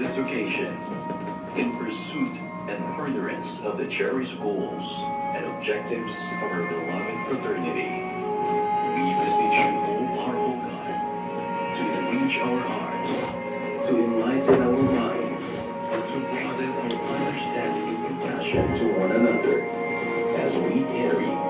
This occasion, in pursuit and furtherance of the cherished goals and objectives of our beloved fraternity, we beseech you, O powerful God, to enrich our hearts, to enlighten our minds, and to broaden our understanding and compassion to one another, as we carry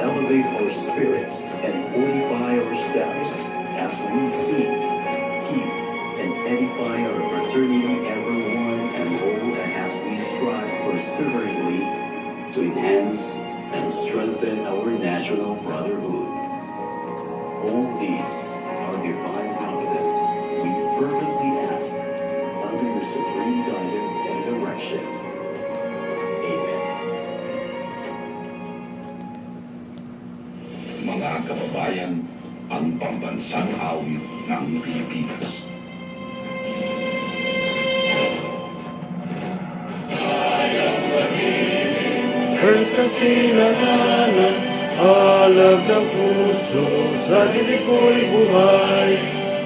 elevate our spirits and fortify our steps as we seek, keep, and edify our fraternity ever one and all and as we strive perseveringly to enhance and strengthen our national brotherhood. All these are divine kababayan, ang pambansang awit ng Pilipinas. First na sinangalan, alab ng puso, sa dilig ko'y buhay.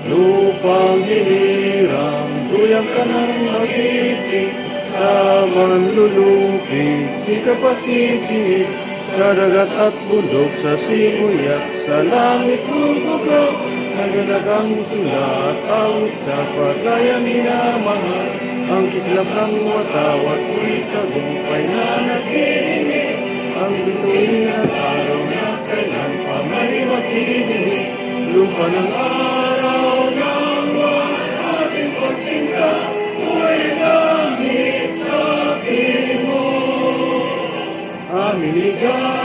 Lupang hinirang, tuyang ka ng mag-ibig, sa manlulupig, di ka pasisingit, sa dagat at bundok, sa sibuyat, sa langit bubugok, nagalagang tula at awit sa paglaya minamahal, ang kislap ng watawat, ko'y tagumpay na nakikinig, ang bituin at araw na kailan pa may makikinig, lupa ng araw ng buwan, ating pagsinta, we go.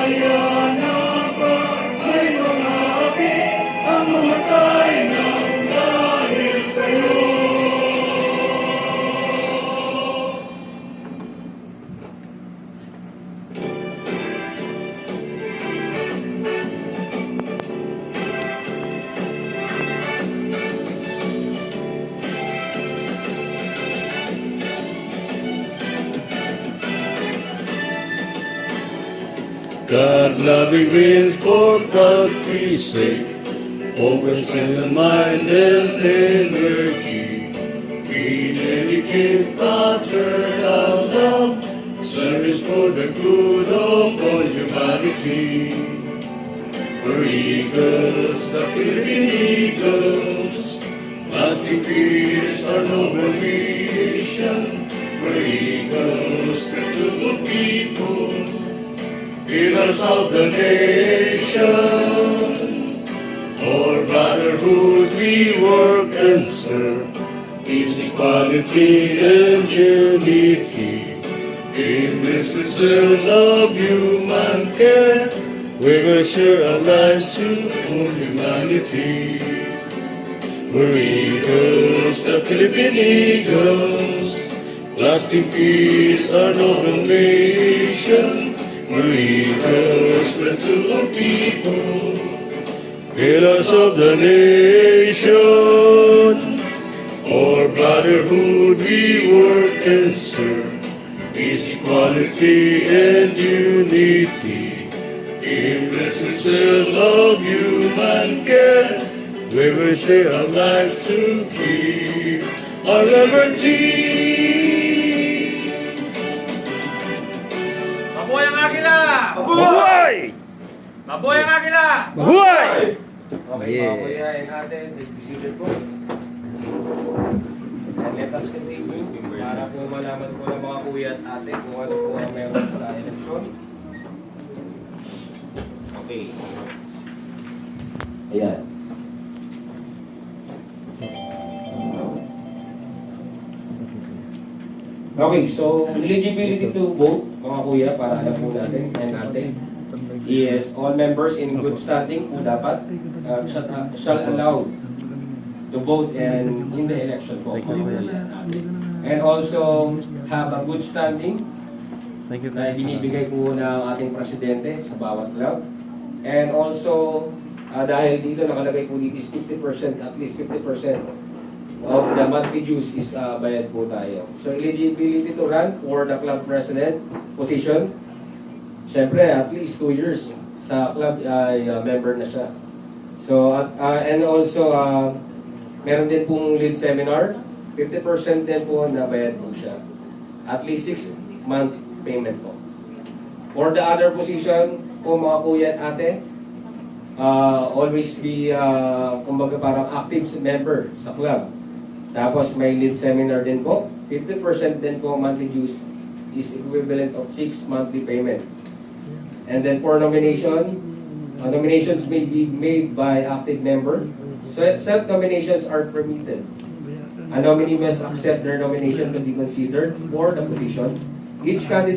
God loving means for country's sake, focus in the mind and energy. We dedicate fraternal love, service for the good of all humanity. We're eagles, the Philippine eagles, lasting peace, our noble mission. Pillars of the nation. For brotherhood we work and serve, peace, equality, and unity. In this reserves of human care, we will share our lives to full humanity. We're eagles, the Philippine eagles, lasting peace, our noble nation. We're eagles, the two people, pillars of the nation. For brotherhood we work and serve, equality, and unity. In we love human care, we will share our lives to keep our liberty. Mabuhay! Mabuhay ang Agila! Mabuhay! Okay, papayain natin. Decision po. And let us continue para po malaman po ng mga kuya at ate kung ano po ang meron sa eleksyon. Okay. Ayan. Okay, so eligibility to vote, mga kuya, para alam po natin and natin, is all members in good standing po dapat uh, shall, uh, shall allow to vote and in the election po. mga kuya. And also have a good standing Thank you na binibigay po ng ating presidente sa bawat club. And also, ah, dahil dito nakalagay po dito is 50%, at least 50% of the monthly dues is uh, bayad po tayo. So eligibility to run for the club president position, syempre at least 2 years sa club ay uh, member na siya. So at, uh, and also uh, meron din pong lead seminar, 50% din po na bayad po siya. At least 6 month payment po. For the other position po mga kuya at ate, uh, always be, uh, kumbaga parang active member sa club. Tapos may lead seminar din po. 50% din po monthly dues is equivalent of 6 monthly payment. And then for nomination, uh, nominations may be made by active member. So self-nominations are permitted. A nominee must accept their nomination to be considered for the position. Each candidate